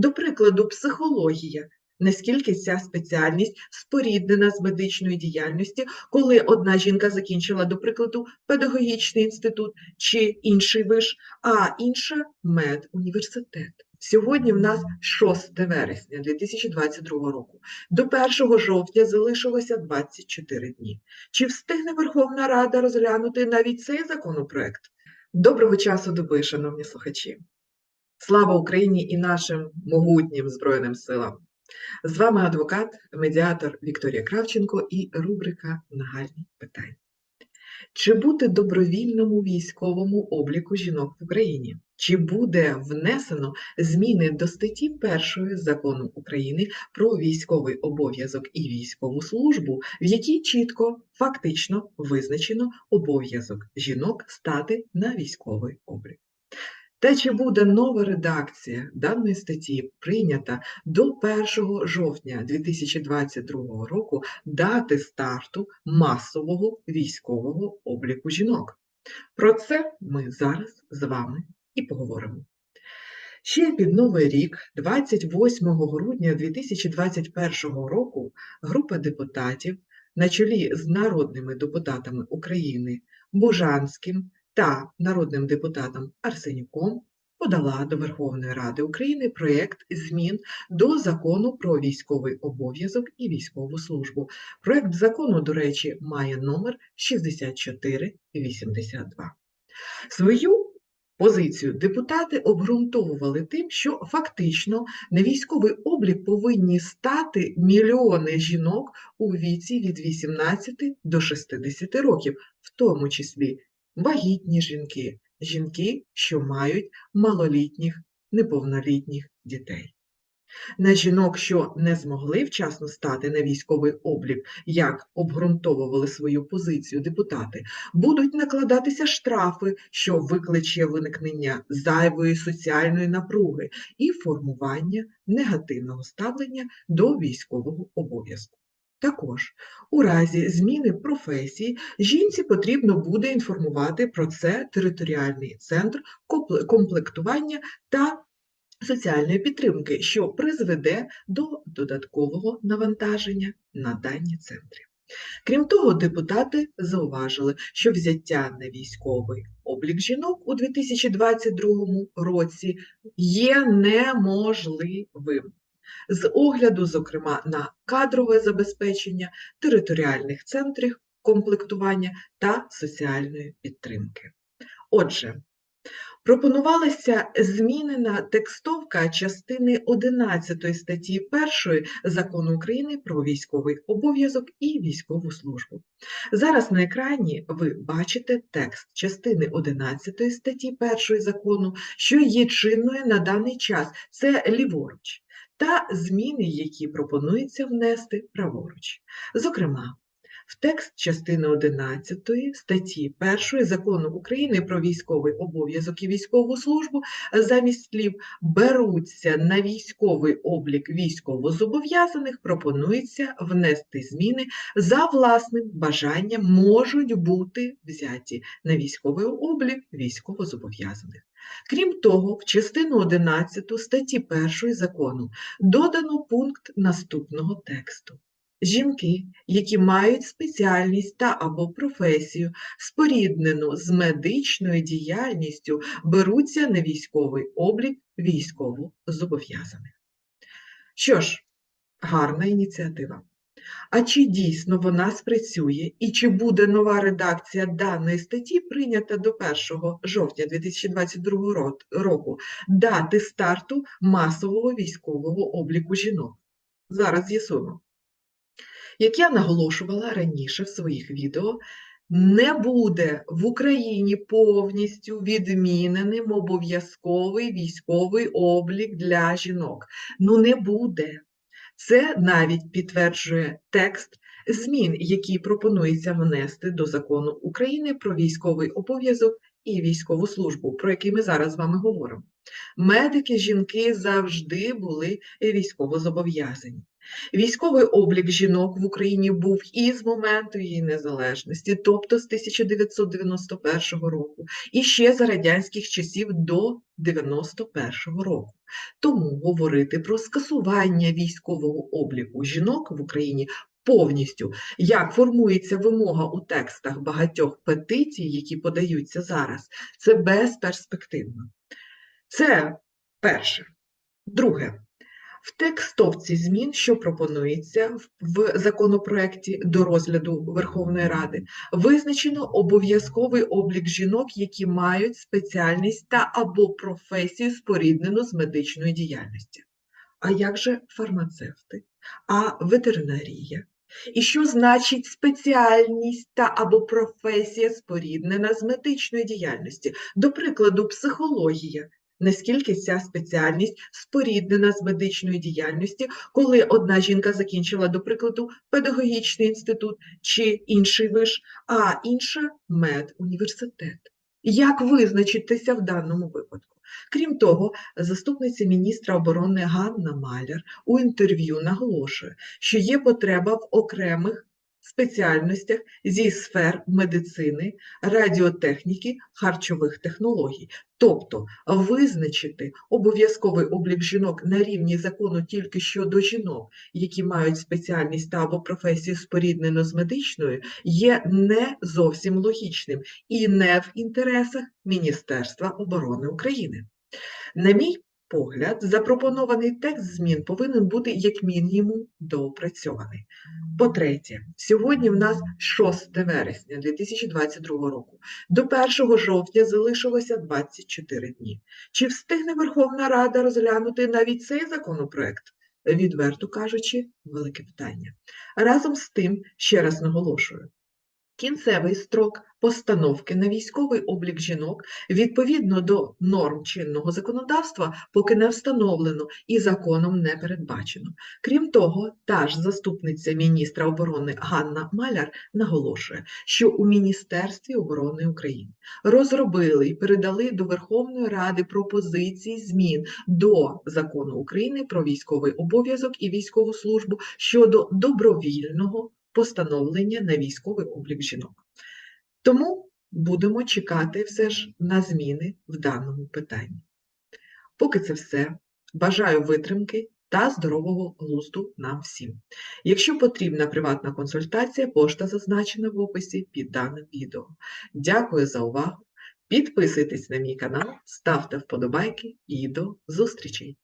До прикладу, психологія. Наскільки ця спеціальність споріднена з медичною діяльністю, коли одна жінка закінчила, до прикладу, педагогічний інститут чи інший виш, а інша медуніверситет. Сьогодні в нас 6 вересня 2022 року. До 1 жовтня залишилося 24 дні. Чи встигне Верховна Рада розглянути навіть цей законопроект? Доброго часу доби, шановні слухачі! Слава Україні і нашим могутнім Збройним силам! З вами адвокат, медіатор Вікторія Кравченко і рубрика Нагальні питання. Чи бути добровільному військовому обліку жінок в Україні? Чи буде внесено зміни до статті 1 закону України про військовий обов'язок і військову службу, в якій чітко фактично визначено обов'язок жінок стати на військовий облік? Та чи буде нова редакція даної статті прийнята до 1 жовтня 2022 року дати старту масового військового обліку жінок? Про це ми зараз з вами і поговоримо. Ще під Новий рік, 28 грудня 2021 року, група депутатів на чолі з народними депутатами України Бужанським та народним депутатом Арсенюком подала до Верховної Ради України проєкт змін до закону про військовий обов'язок і військову службу. Проєкт закону, до речі, має номер 6482. Свою Позицію депутати обґрунтовували тим, що фактично на військовий облік повинні стати мільйони жінок у віці від 18 до 60 років, в тому числі вагітні жінки, жінки, що мають малолітніх, неповнолітніх дітей. На жінок, що не змогли вчасно стати на військовий облік, як обґрунтовували свою позицію депутати, будуть накладатися штрафи, що викличе виникнення зайвої соціальної напруги і формування негативного ставлення до військового обов'язку. Також у разі зміни професії жінці потрібно буде інформувати про це територіальний центр комплектування та соціальної підтримки, що призведе до додаткового навантаження на дані центри. Крім того, депутати зауважили, що взяття на військовий облік жінок у 2022 році є неможливим з огляду, зокрема, на кадрове забезпечення територіальних центрів комплектування та соціальної підтримки. Отже, пропонувалася змінена текстовка частини 11 статті 1 закону України про військовий обов'язок і військову службу. Зараз на екрані ви бачите текст частини 11 статті 1 закону, що є чинною на даний час. Це ліворуч та зміни, які пропонується внести праворуч. Зокрема, в текст частини 11 статті 1 закону України про військовий обов'язок і військову службу замість слів беруться на військовий облік військовозобов'язаних, пропонується внести зміни за власним бажанням можуть бути взяті на військовий облік військовозобов'язаних. Крім того, в частину 11 статті 1 закону додано пункт наступного тексту. Жінки, які мають спеціальність та або професію, споріднену з медичною діяльністю, беруться на військовий облік військово зобов'язаних. Що ж, гарна ініціатива. А чи дійсно вона спрацює і чи буде нова редакція даної статті прийнята до 1 жовтня 2022 року дати старту масового військового обліку жінок? Зараз з'ясуємо. Як я наголошувала раніше в своїх відео, не буде в Україні повністю відміненим обов'язковий військовий облік для жінок. Ну, не буде. Це навіть підтверджує текст змін, які пропонується внести до закону України про військовий обов'язок і військову службу, про який ми зараз з вами говоримо. Медики, жінки завжди були військово зобов'язані. Військовий облік жінок в Україні був і з моменту її незалежності, тобто з 1991 року, і ще за радянських часів до 91 року. Тому говорити про скасування військового обліку жінок в Україні повністю, як формується вимога у текстах багатьох петицій, які подаються зараз, це безперспективно. Це перше. Друге. В текстовці змін, що пропонується в- законопроекті до розгляду Верховної Ради, визначено обов'язковий облік жінок, які мають спеціальність та або професію споріднену з медичною діяльністю. А як же фармацевти? А ветеринарія? І що значить спеціальність та або професія споріднена з медичною діяльністю? До прикладу, психологія. Наскільки ця спеціальність споріднена з медичною діяльністю, коли одна жінка закінчила, до прикладу, педагогічний інститут чи інший виш, а інша медуніверситет. Як визначитися в даному випадку? Крім того, заступниця міністра оборони Ганна Маляр у інтерв'ю наголошує, що є потреба в окремих спеціальностях зі сфер медицини, радіотехніки, харчових технологій. Тобто визначити обов'язковий облік жінок на рівні закону тільки щодо жінок, які мають спеціальність та або професію споріднену з медичною, є не зовсім логічним і не в інтересах Міністерства оборони України. На мій погляд, запропонований текст змін повинен бути як мінімум доопрацьований. По-третє, сьогодні в нас 6 вересня 2022 року. До 1 жовтня залишилося 24 дні. Чи встигне Верховна Рада розглянути навіть цей законопроект? Відверто кажучи, велике питання. Разом з тим, ще раз наголошую, кінцевий строк постановки на військовий облік жінок відповідно до норм чинного законодавства поки не встановлено і законом не передбачено. Крім того, та ж заступниця міністра оборони Ганна Маляр наголошує, що у Міністерстві оборони України розробили і передали до Верховної Ради пропозиції змін до закону України про військовий обов'язок і військову службу щодо добровільного постановлення на військовий облік жінок. Тому будемо чекати все ж на зміни в даному питанні. Поки це все. Бажаю витримки та здорового глузду нам всім. Якщо потрібна приватна консультація, пошта зазначена в описі під даним відео. Дякую за увагу. Підписуйтесь на мій канал, ставте вподобайки і до зустрічей!